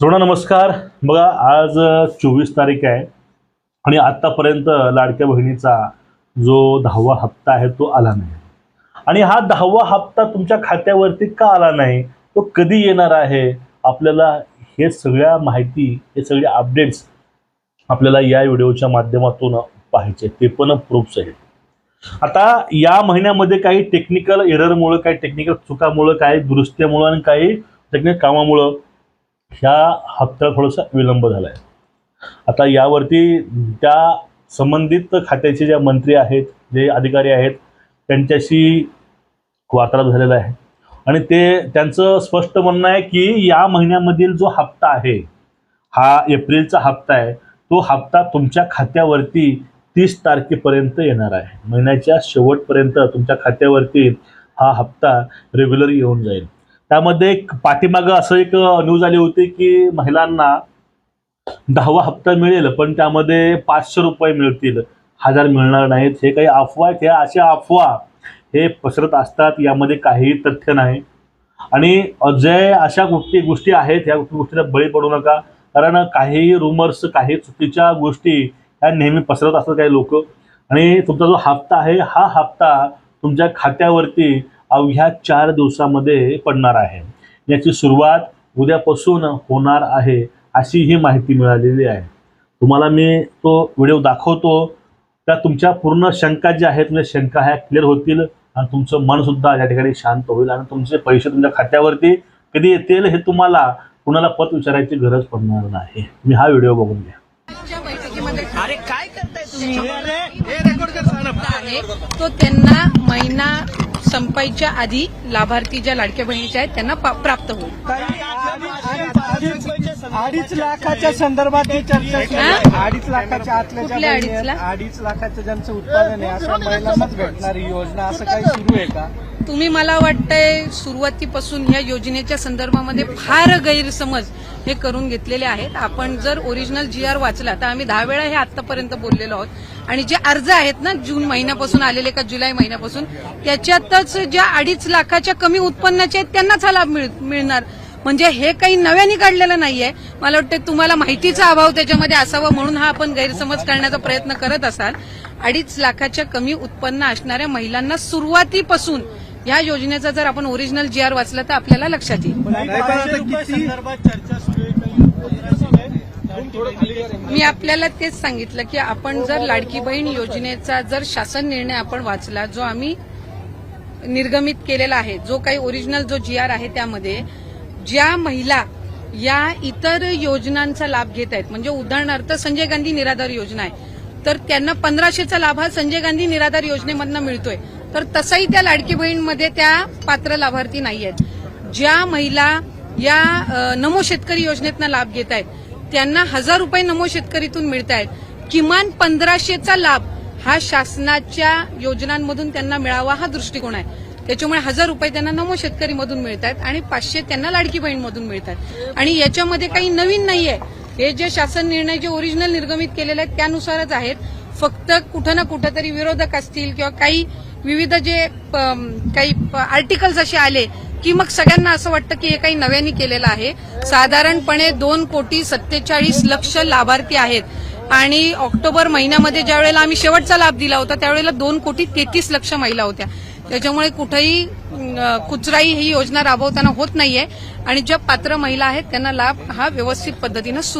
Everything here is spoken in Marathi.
जोडा नमस्कार. बघा आज चोवीस तारीख आहे आणि आत्तापर्यंत लाडक्या बहिणीचा जो दहावा हप्ता आहे तो आला नाही. आणि हा दहावा हप्ता तुमच्या खात्यावरती का आला नाही? तो कधी येणार आहे? आपल्याला हे सगळ्या माहिती हे सगळे अपडेट्स आपल्याला या व्हिडिओच्या माध्यमातून पाहायचे ते पण प्रूफ्स आहेत. आता या महिन्यामध्ये काही टेक्निकल एररमुळं काही टेक्निकल चुकामुळं काही दुरुस्त्यामुळं आणि काही टेक्निकल कामामुळं ह्या हप्त्याला थोडासा विलंब झाला आहे आता यावरती त्या संबंधित खात्याचे ज्या मंत्री आहेत जे अधिकारी आहेत त्यांच्याशी वार्तालाप झालेला आहे. आणि ते त्यांचं स्पष्ट म्हणणं आहे की या महिन्यामधील जो हप्ता आहे हा एप्रिलचा हप्ता आहे तो हप्ता तुमच्या खात्यावरती तीस तारखेपर्यंत येणार आहे. महिन्याच्या शेवटपर्यंत तुमच्या खात्यावरती हा हप्ता रेग्युलर येऊन जाईल. त्यामध्ये एक पाठीमागं असं एक न्यूज आली होती की महिलांना दहावा हप्ता मिळेल पण त्यामध्ये पाचशे रुपये मिळतील हजार मिळणार नाहीत. हे काही अफवा आहेत ह्या अशा अफवा हे पसरत असतात यामध्ये काहीही तथ्य नाही. आणि जे अशा गोष्टी गोष्टी आहेत ह्या गोष्टीला बळी पडू नका. कारण काही रुमर्स काही चुकीच्या गोष्टी ह्या नेहमी पसरत असतात काही लोक. आणि तुमचा जो हप्ता आहे हा हप्ता तुमच्या खात्यावरती अवघ्या चार दिवसामध्ये पडणार आहे. याची सुरुवात उद्यापासून होणार आहे अशी ही माहिती मिळालेली आहे. तुम्हाला मी तो व्हिडिओ दाखवतो. त्या तुमच्या पूर्ण शंका ज्या आहेत म्हणजे शंका ह्या क्लिअर होतील आणि तुमचं मन सुद्धा या ठिकाणी शांत होईल आणि तुमचे पैसे तुमच्या खात्यावरती कधी येतील हे तुम्हाला कुणाला पत विचारायची गरज पडणार नाही. तुम्ही हा व्हिडिओ बघून घ्या. च्या बैठकीमध्ये अरे काय करताय तुम्ही? हे रेकॉर्ड आहे तो त्यांना महिना संपायच्या आधी लाभार्थी ज्या लाडक्या बहिणीच्या आहेत त्यांना प्राप्त होईल. अडीच लाखाच्या संदर्भात जी चर्चा? अडीच लाखाच्या आतल्या अडीच लाखाचं ज्यांचं उत्पादन आहे अशा महिलांनाच भेटणारी योजना. असं काही सुरू आहे का? तुम्ही मला वाटतंय सुरुवातीपासून ह्या योजनेच्या संदर्भामध्ये फार गैरसमज हे करून घेतलेले आहेत. आपण जर ओरिजिनल जी आर वाचला तर आम्ही दहा वेळा हे आतापर्यंत बोललेलो आहोत. आणि जे अर्ज आहेत ना जून महिन्यापासून आलेले का जुलै महिन्यापासून त्याच्यातच ज्या अडीच लाखाच्या कमी उत्पन्नाचे आहेत त्यांनाच हा लाभ मिळ- मिळणार. म्हणजे हे काही नव्याने काढलेलं नाहीये. मला वाटतं तुम्हाला माहितीचा अभाव त्याच्यामध्ये असावा म्हणून हा आपण गैरसमज करण्याचा प्रयत्न करत असाल. अडीच लाखाच्या कमी उत्पन्न असणाऱ्या महिलांना सुरुवातीपासून या योजनेचा जर आपण ओरिजिनल जी आर वाचला तर आपल्याला लक्षात येईल. मी आपल्याला तेच सांगितलं की आपण जर लाडकी बहीण योजनेचा जर शासन निर्णय आपण वाचला जो आम्ही निर्गमित केलेला आहे जो काही ओरिजिनल जो जी आर आहे त्यामध्ये ज्या महिला या इतर योजनांचा लाभ घेत आहेत म्हणजे उदाहरणार्थ संजय गांधी निराधार योजना आहे तर त्यांना पंधराशेचा लाभ हा संजय गांधी निराधार योजनेमधनं मिळतोय. तर तसंही त्या लाडकी बहीणमध्ये त्या पात्र लाभार्थी नाही आहेत. ज्या महिला या नमो शेतकरी योजनेतनं लाभ घेत आहेत त्यांना हजार रुपये नमो शेतकरीतून मिळत आहेत. किमान पंधराशेचा लाभ हा शासनाच्या योजनांमधून त्यांना मिळावा हा दृष्टिकोन आहे. त्याच्यामुळे हजार रुपये त्यांना नमो शेतकरीमधून मिळत आहेत आणि पाचशे त्यांना लाडकी बहीणमधून मिळतात आणि याच्यामध्ये काही नवीन नाहीये. हे जे शासन निर्णय जे ओरिजिनल निर्गमित केलेले आहेत त्यानुसारच आहेत. फक्त कुठं ना कुठं तरी विरोधक असतील किंवा काही विविध जे काही आर्टिकल्स असे आले की मग सगळ्यांना असं वाटतं की हे काही नव्याने केलेलं आहे. साधारणपणे दोन कोटी सत्तेचाळीस लक्ष लाभार्थी आहेत. आणि ऑक्टोबर महिन्यामध्ये ज्या वेळेला आम्ही शेवटचा लाभ दिला होता त्यावेळेला दोन कोटी तेहतीस लक्ष महिला होत्या. त्याच्यामुळे कुठेही कुचराई ही योजना राबवताना होत नाहीये. आणि ज्या पात्र महिला आहेत त्यांना लाभ हा व्यवस्थित पद्धतीनं सुरू